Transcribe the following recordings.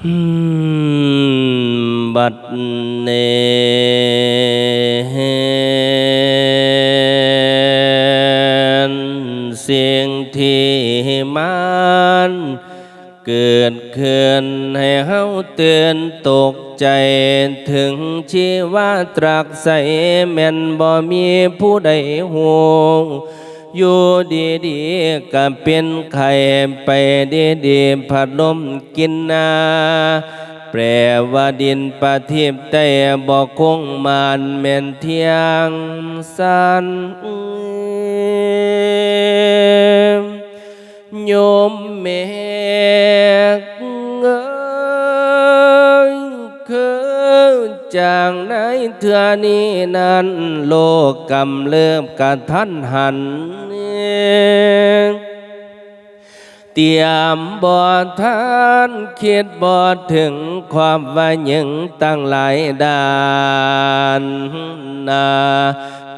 บัดเนนสิ่งที่มันเกิดขึ้นให้เฮาเตือนตกใจถึงชีวาตรักใสแม่นบ่มีผู้ใดหู อยู่ดีๆก็เป็นไข่ไปดีๆผัดลมกินนา แปลว่าดินประทิบแต่บอกคงมานแม่นเทียงสันโยมเม เถื่อนี้นั้นโลกกำเริบกันทันหัน เตรียมบอท่านคิดบอถึงความว่ายังตั้งหลายด่านนา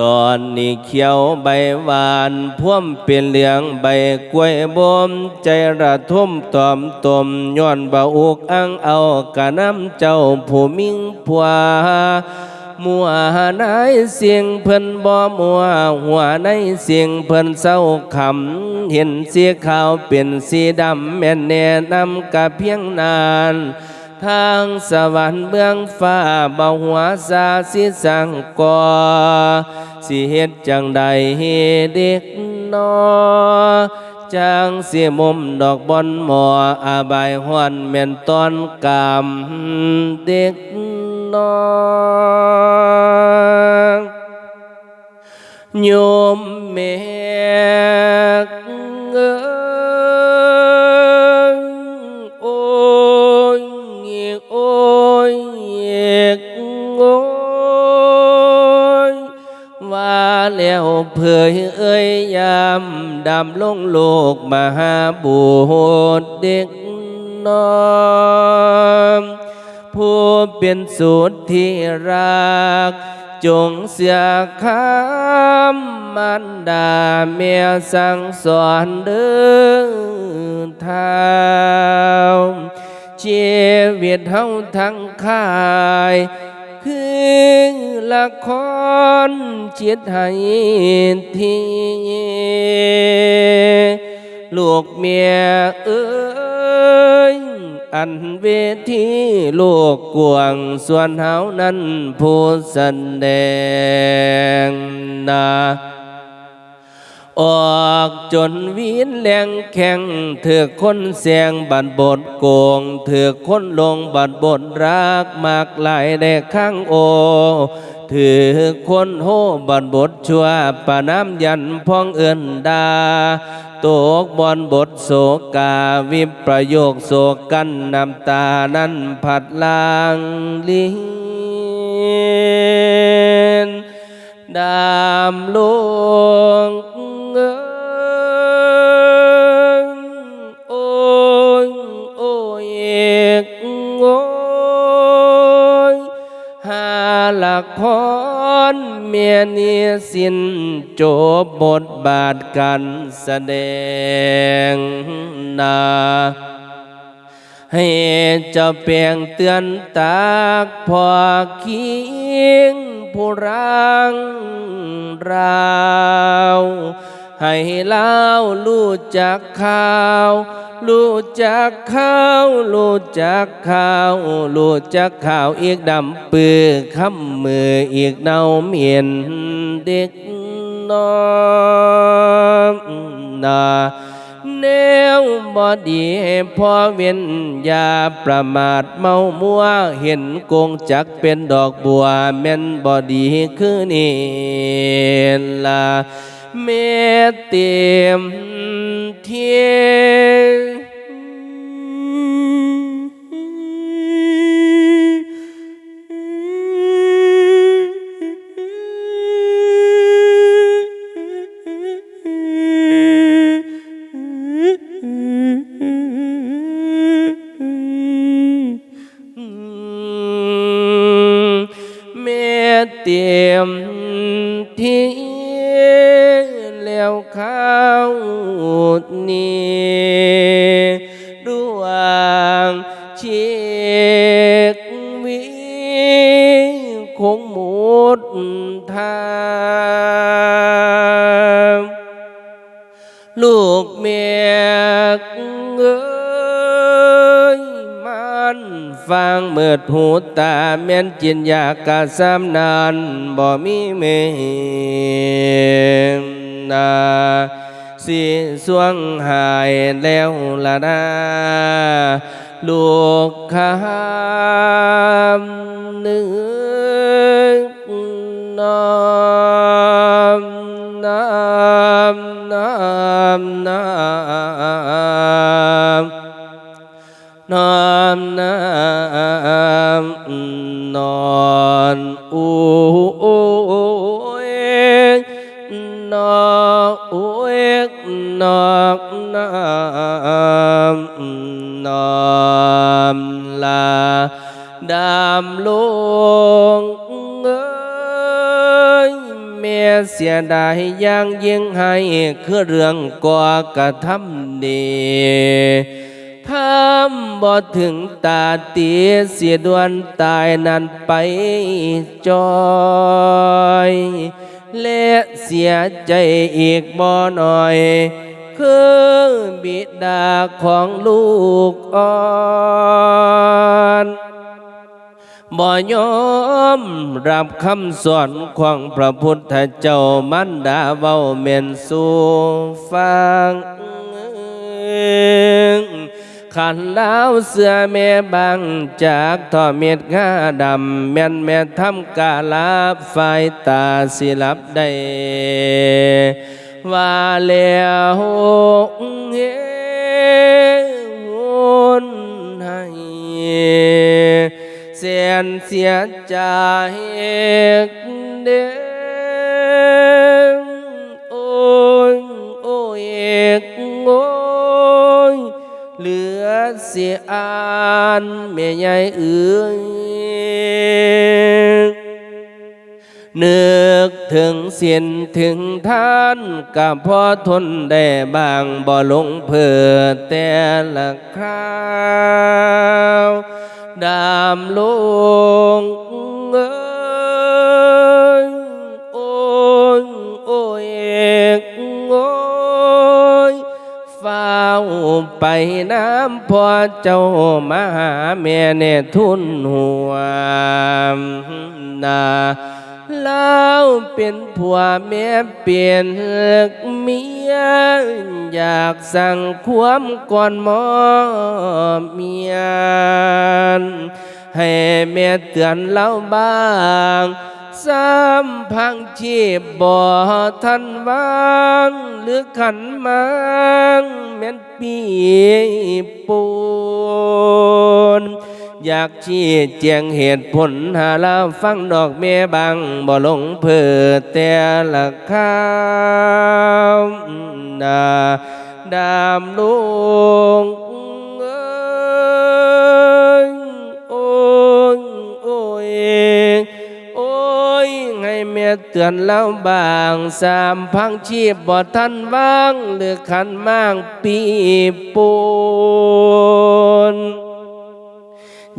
ตอนนี้เขียวใบหวานพ่วมเป็นเหลืองใบกล้วยบ่มใจระทมตอมตมย้อนบ่อุกอังเอากะน้ำเจ้าผู้มิ่งผัวมัวในเสียงเพิ่นบ่มัวหัวในเสียงเพิ่นเศร้าคำเห็นเสีขาวเป็นสีดำแม่นแน่นำกะเพียงนาน ทางสวรรค์เบื้องฟ้าเบาหัวซาสิสังกอสิเฮ็ดจังใดใเผยเอ้ยยามดำลงโลกมหาบุตรเด็กน้องผู้เป็นสุดที่รัก จงเสียคำมันดาเมียสั่งสอนเดินทางชีวิตเฮาทั้งคาย คือละครจิตให้ทีลูกเมียเอ้ย อันเวทีลูกกวางส่วนเฮานั้นผู้แสดงนา ออกจนวินแรงแข่งเถือกคนเสียงบัดบทโกงเถือกคนลงบัดบทรักมากหลายในข้างโอ ถือคนโหบัดบทชัวปาน้ำยันพ้องเอื่นดาตกบอนบทโศกาวิปประโยคโศกันน้ำตานั้นผัดลางลินดามลู มียนียสิ้นจบบทบาทการแสดงนาให้เจ้าเปลียงเตือนตากพอคิงผู้รังราว ให้เล่ารู้จักข่าว รู้จักข่าว รู้จักข่าว รู้จักข่าวอีกดำปือคำมืออีกเนาเมียนเด็กน้องนาแนวบอดีพอเวียนยาประมาทเมามัวเห็นกงจักเป็นดอกบัวแม่นบอดีคือนี่ละ เมเแม่นจินยากกะสำนานบ่มีเมนาสิสวงหายแล้วละนาลูกคามเนื้อน้อมน้ำน้ำน้ำ น้ำน้ำนอนอูโอยนอกโอยนอกน้ำนอน ลาดำลงเอ้ยแม่เสียดายยังยิ่งให้คือเรื่องก่อกระทำบ่ถึงตาตีเสียดวนตายนั้นไปจอยและเสียใจอีกบ่หน่อย คือบิดาของลูกอ่อนบ่ยอมรับคำสอนของพระพุทธเจ้ามันดาเว้าเมนสู่ฟัง ขันลาวเสือแม่บังจากท่อเม็ดงาดำแม่นแม่ทำกาลาไฟตาสิลับได้ว่าแล้วเฮวนให้เสียนเสียใจเด้งโอ้ยโอ้ยโอ้ เหลือเสียอานแม่ใหญ่เอื้อนึกถึงเสียนถึงท่านกับพอทนได้บางบ่ลงเพื่อแต่ละคราวดามลงเอ้ยโอ้ยโอ้ย ไปน้ำพอเจ้ามาหาแม่เนทุนหัวนาแล้วเป็นผัวแม่เปลี่ยนเมียอยากสั่งความก่อนหมอเมียนให้แม่เตือนเล่าบ้าง สามพังชีพบ่ทันวางหรือขันมังแม่นปีปูนอยากชี้แจงเหตุผลหาลาฟังดอกเมบางบ่ลงเพื่อแต่ละข้าวนาดามลุงเอ้ยโอ้ยโอ้ยโอ้ย ให้แม่เตือนแล้วบางสามพังชีพบ่ทันว่าง หรือขันมางปีปูน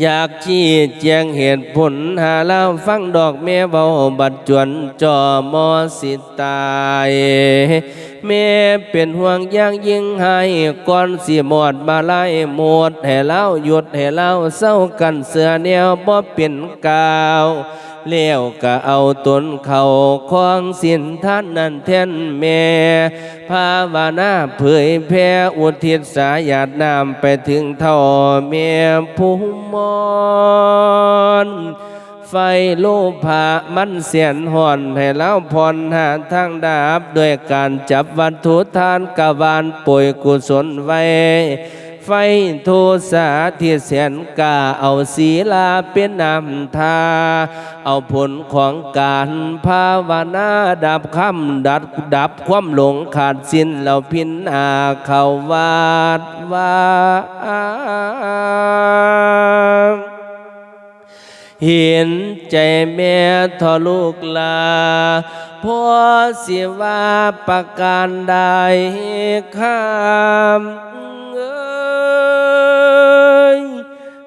อยากชี้แจงเหตุผลหาเล่าฟังดอกแม่เบาบัดจวนจอมอสิตายแม่เป็นห่วงย่างยิ่งให้ก่อนสิหมดบาลายหมดให้เล่าหยุดให้เล่าเศร้ากันเสือแนวบ่เป็นกาว เลี้ยวก็เอาตนเขาของสินท่านนั่นแทนแม่ภาวนาเผยแผ่อุทิศสายาดน้ำไปถึงเท่าเมียผู้มอนไฟโลภะมันเสียนห่อนให้แล้วพรหาทางดาบด้วยการจับวัตถุทานกบาลป่วยกุศลไว้ ไฟโทสาที่แสนกาเอาศีลาเป็นนำทา เอาผลของการภาวนาดับคำดับดับความหลงขาดสิ้นเราพินอาเขาวาดว่าเห็นใจแม่ทอลูกลาพ่อเสิว่าประการใดข้ามเอ้ย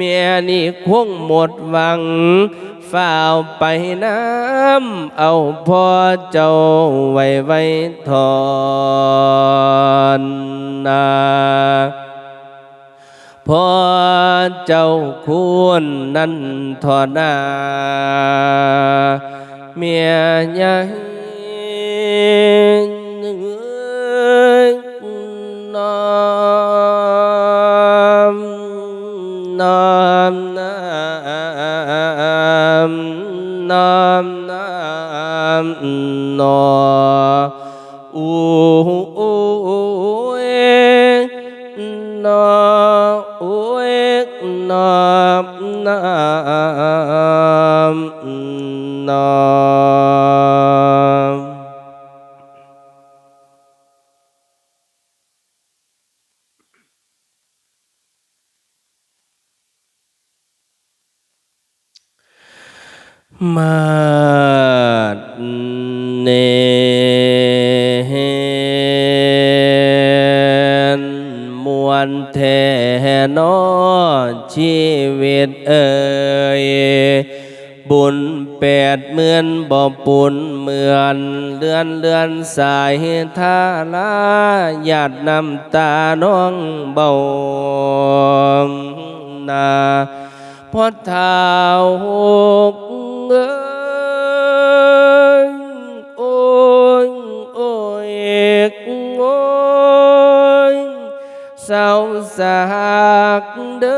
เมียนี่คงหมดหวังฝ่าวไปน้ำเอาพ่อเจ้าไว้ไว้ทอนนาพ่อเจ้าควรนั้นทอนาเมียให นออูอูเอนออูเอ ดเมือนบ่ปุนเหมือนเลือนเลือนสายท่าลาหยาดน้ำตาน้องเบานาพอเท้าหกเอ้ยโอ้ยโอ้ยโอ้ยเศร้าสากเดิง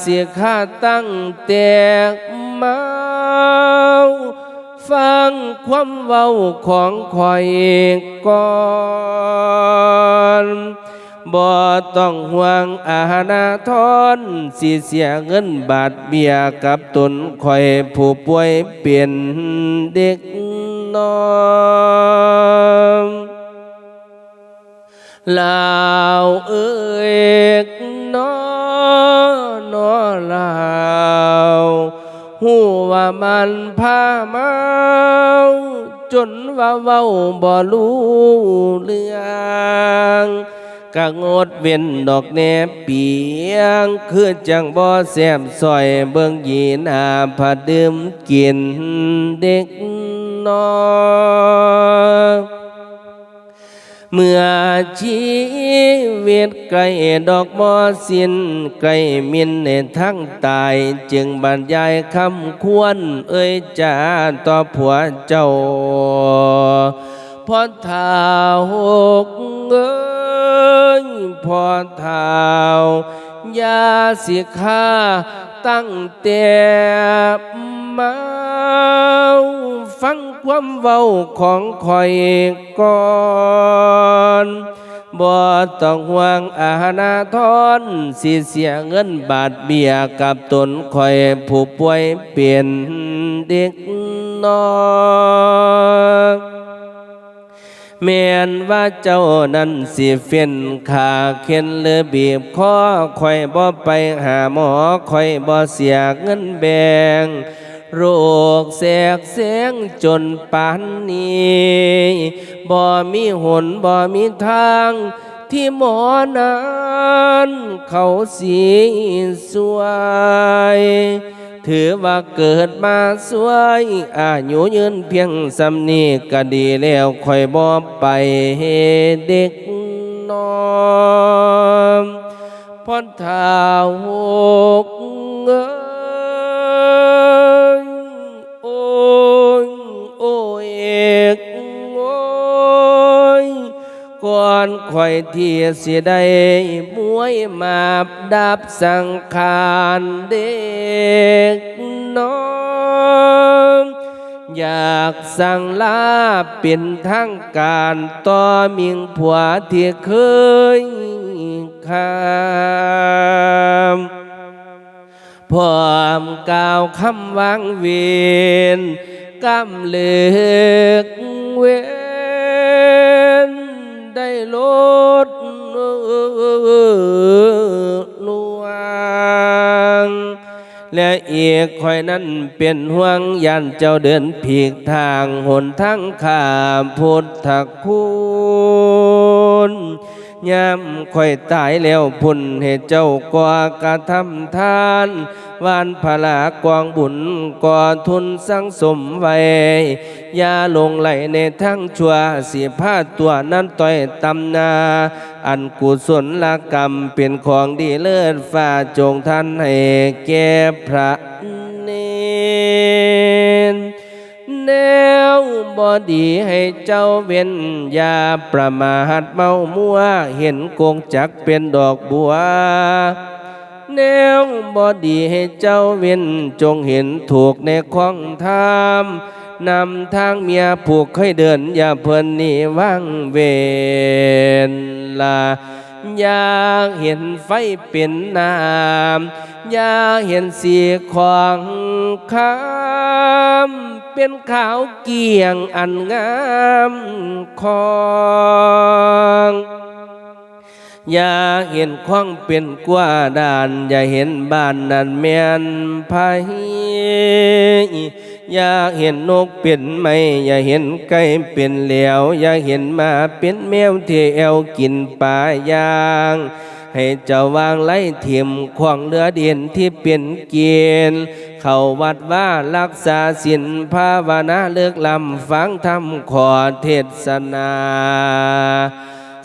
เสียค่าตั้งแตกเมาฟังความเว้าของข่อยก่อนบ่ต้องห่วงอาณาทรสิเสียเงินบาทเบียกับตนข่อยผู้ป่วยเปลี่ยนเด็กน้อย ลาวเอ้ยน้อนอลาวหูว่ามันพาเมาจนว่าเว้าบ่รู้เรื่องกะงดเว้นดอกแหนเปียง คือจังบ่แซมซอยเบิ่งยีนาผาดื่มกินเด็กน้อย เมื่อชีวิตใกล้ดอกมอสิ้นใกล้มินในทั้งตาย จึงบรรยายคำควร เอ่ยจาต่อผัวเจ้าพอเท้าหกเอ้ยพอเท้า ยาสิค่าตั้งแต่เมาฟังความเว้าของคอยก่อนบ่ต้องห่วงอาณาทรสิเสียเงินบาทเบียกับตนคอยผู้ป่วยเปลี่ยนเด็กน้อย แม่นว่าเจ้านั้นสิเฟียนขาเข็นหรือบีบคอคอยบ่ไปหาหมอคอยบ่เสียเงินแบงโรคแสกแสงจนปานนี้บ่มีหนบ่มีทางที่หมอนั้นเขาสีสวย ถือว่าเกิดมาสวยอายุยืนเพียงสำนีก็ดีแล้วคอยบอไปเด็กน้อยพอนทาหกเอ้ยโอ้ยโอ้ยโอ้ย ก่อนข่อยเที่เสียได้มวยมาบดับสังขารเด็กน้อยอยากสั่งลาเป็นทางการต่อมิงผัวที่เคยขามพร้อมกล่าวคำวางเวียนกำเลือกเวน ลดลวง และอีกคอยนั้นเป็นห่วงยันเจ้าเดินผีกทางหนทั้งข้าพุทธคุณ ยามคอยตายแล้วพุ่นให้เจ้ากว่ากระทำทานวานพลากวางบุญก่อทุนสังสมไว้อย่าลงไหลในทั้งชั่วสีผ้าตัวนั้นต่อยตำนา อันกุศลลกรรมเป็นของดีเลิศฝ่าจงท่านให้แก่พระเนน แนวบอดีให้เจ้าเว้นยาประมาทเมามัว เห็นโกงจักเป็นดอกบัวแนวบอดีให้เจ้าเว้นจงเห็นถูกในของธรรมนำทางเมียผูกให้เดิน อย่าเพลินนี่ว่างเวรลาอยากเห็นไฟเป็นน้ำอยากเห็นสีของคำ เป็นขาวเกี่ยงอันงามของอย่าเห็นควางเป็นกว่าด่าน อย่าเห็นบ้านนั้นแม่นภัยอย่าเห็นนกเป็นไม่อย่าเห็นไก่เป็นเหลวอย่าเห็นมาเป็นแมวที่แอวกินปลายางให้เจ้าวางไล่เทียมขวางเรือเดียนที่เป็นเกียน เข้าวัดว่ารักษาศีลภาวนาเลิกลำฟังธรรมขอเทศนา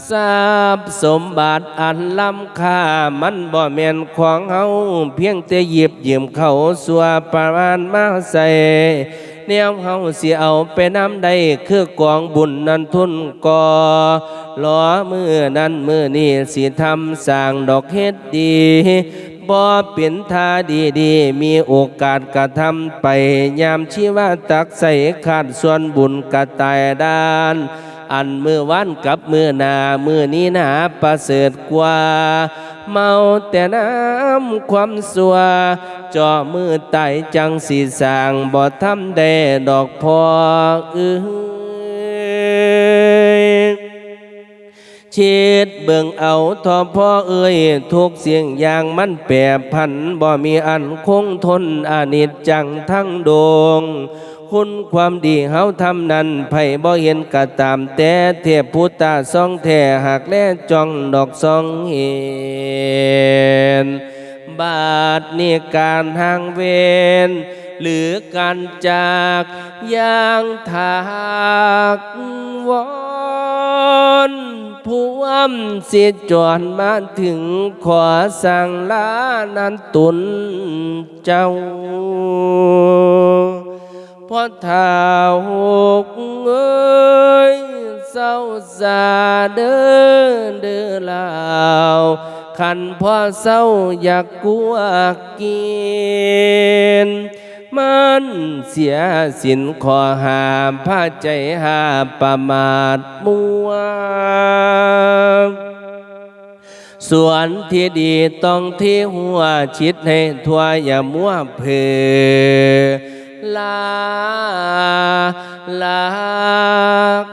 ทรัพย์สมบัติอันล้ำค่ามันบ่แม่นของเฮาเพียงแต่หยิบยืมเขาสัวประมาณมาใส่แนวเฮาสิเอาไปน้ำได้คือกองบุญนันทุนก่อล้อมือนั้นมือนี้สิทำสร้างดอกเฮ็ดดี บ่เป็นท่าดีดีมีโอกาสกระทำไป ยามชีวาตักใส่ขาดส่วนบุญกระตายด้าน อันมือวันกับมือนามือนี้หนาประเสริฐกว่า เมาแต่น้ำความสัวจาะมือไตจังสีสางบ่ทำได้ดอกพอเอ้ย ชิดเบิ่งเอาทอพ่อเอ้ยทุกเสียงอย่างมันแปรพันบ่มีอันคงทนอนิจจังทั้งดวงคุณความดีเฮาทำนั้นไผบ่เห็นกะตามแต่เทพพุทธาสองแท่หักแลจ้องดอกสองเห็นบาทนี่การทางเวนหรือการจากอย่างทากวอน ผู้อำสิจวนมาถึงขอสั่งลานันตุนเจ้าพอเท้าหกเอ้ยเศร้าสาเด้อเด้อลาวขันพ่อเศร้าอยากกัวกิน มันเสียสินขอหาผ้าใจหาประมาทมัวส่วนที่ดีต้องที่หัวชิดให้ทั่วอย่ามัวเพลลาลาก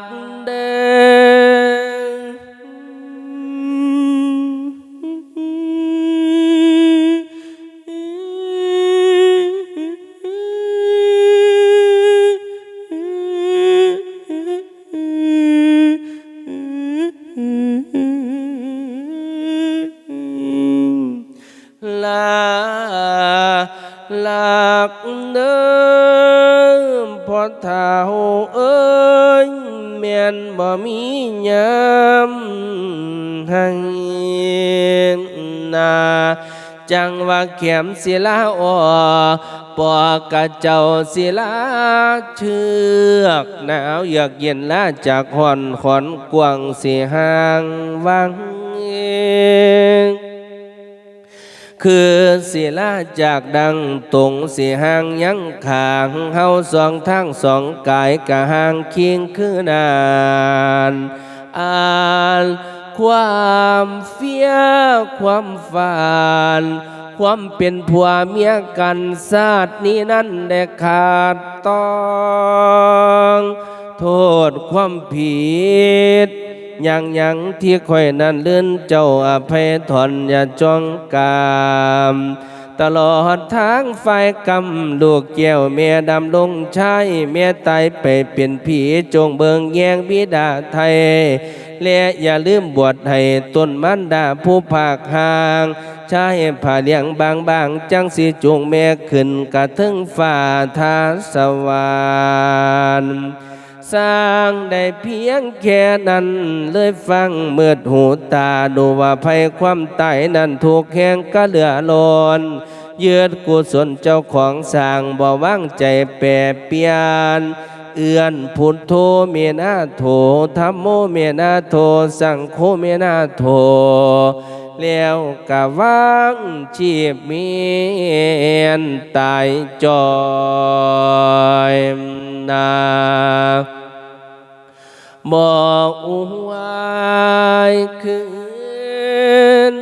เท้าเอ้ยแม่นบ่มียามให้นาจังว่าเข็มศิลาออปอกระเจ้าศิลาเชือกหนาวเยือกเย็นลาจากหอนขอนกวางสีหางวังเอง คือศิลาจากดังตรงสีหางยังขางเฮาสองทางสองกายกะหางเคียงคือนานอ่านความเฟียความฝานความเป็นผัวเมียกันชาตินี้นั้นได้ขาดต้อง โทษความผิด ย่างยังที่ค่อยนั้นเลื่อนเจ้าอภัยทนอย่าจ้องกามตลอดทางไฟกำลูกแก้วเมียดำลงชายเมียตายไปเป็นผีจงเบิงแยงบิดาไทย และอย่าลืมบวชให้ต้นมันดาผู้ภาคห่างชายผ่าเลี้ยงบางบางจังสิจงแม่ขึ้นกระทึงฝ่าทาสวรรค์ สร้างได้เพียงแค่นั้น เลยฟังเมืดหูตาดูว่าภัยความตายนั้นถูกแหงก็เหลือลนเยืดกุศลเจ้าของสร้างบ่ว่างใจแปรเปลี่ยนเอื้อนพุทโธเมนาโถธรรมโมเมนาโถสังโฆเมนาโถแล้วกะว่างชีพเมียนตายจอยนา บอกไว้คืน